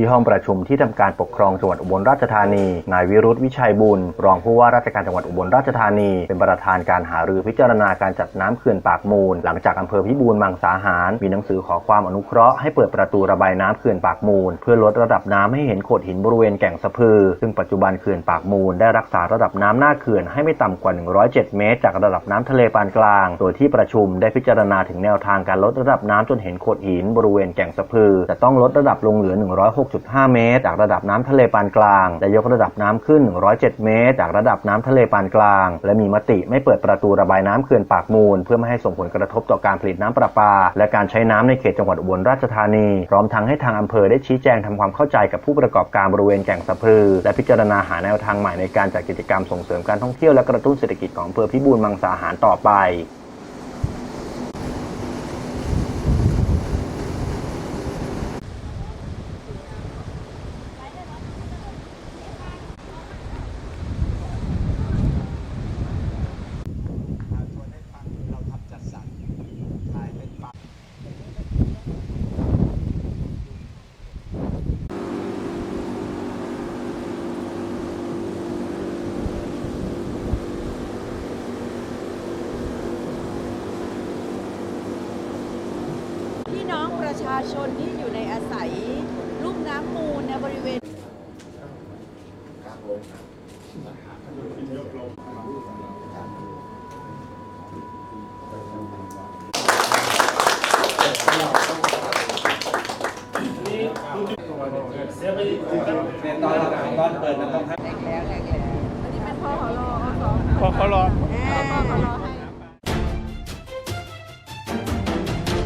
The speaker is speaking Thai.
ที่ห้องประชุมที่ทำการปกครองจังหวัดอุบลราชธานี นายวิรุธวิชัยบุญ รองผู้ว่าราชการจังหวัดอุบลราชธานี เป็นประธานการหารือพิจารณาการจัดน้ำเขื่อนปากมูล หลังจากอำเภอพิบูลมังสาหาร มีหนังสือขอความอนุเคราะห์ให้เปิดประตูระบายน้ำเขื่อนปากมูล เพื่อลดระดับน้ำให้เห็นโขดหินบริเวณแก่งสะพือ ซึ่งปัจจุบันเขื่อนปากมูลได้รักษาระดับน้ำหน้าเขื่อนให้ไม่ต่ำกว่า 107 เมตร จากระดับน้ำทะเลปานกลาง โดยที่ประชุมได้พิจารณาถึงแนวทางการลดระดับน้ำจนเห็นโขดหินบริเวณแก่งสะพือจะต้องลดระดับลงเหลือ 1 6 106.5 เมตร จากระดับน้ำทะเลปานกลาง และยกระดับน้ำขึ้น 107 เมตร จากระดับน้ำทะเลปานกลาง และมีมติไม่เปิดประตูระบายน้ำเขื่อนปากมูล เพื่อไม่ให้ส่งผลกระทบต่อการผลิตน้ำประปา และการใช้น้ำในเขตจังหวัดอุบลราชธานี พร้อมทั้งให้ทางอำเภอได้ชี้แจงทำความเข้าใจกับผู้ประกอบการบริเวณแก่งสะพือ และพิจารณาหาแนวทางใหม่ในการจัดกิจกรรมส่งเสริมการท่องเที่ยวและกระตุ้นเศรษฐกิจของอำเภอพิบูลมังสาหารต่อไป ชวนให้ฟังเราทำจัดสรรถ่ายเป็นปัก พี่น้องประชาชนที่อยู่ในอาศัยลุ่มน้ำมูลในบริเวณตอนตอนเปิดนต้องให้แหลกแล้วแหลกแล้วอันนี้เป็นพ่อขอรอสองพอขารอ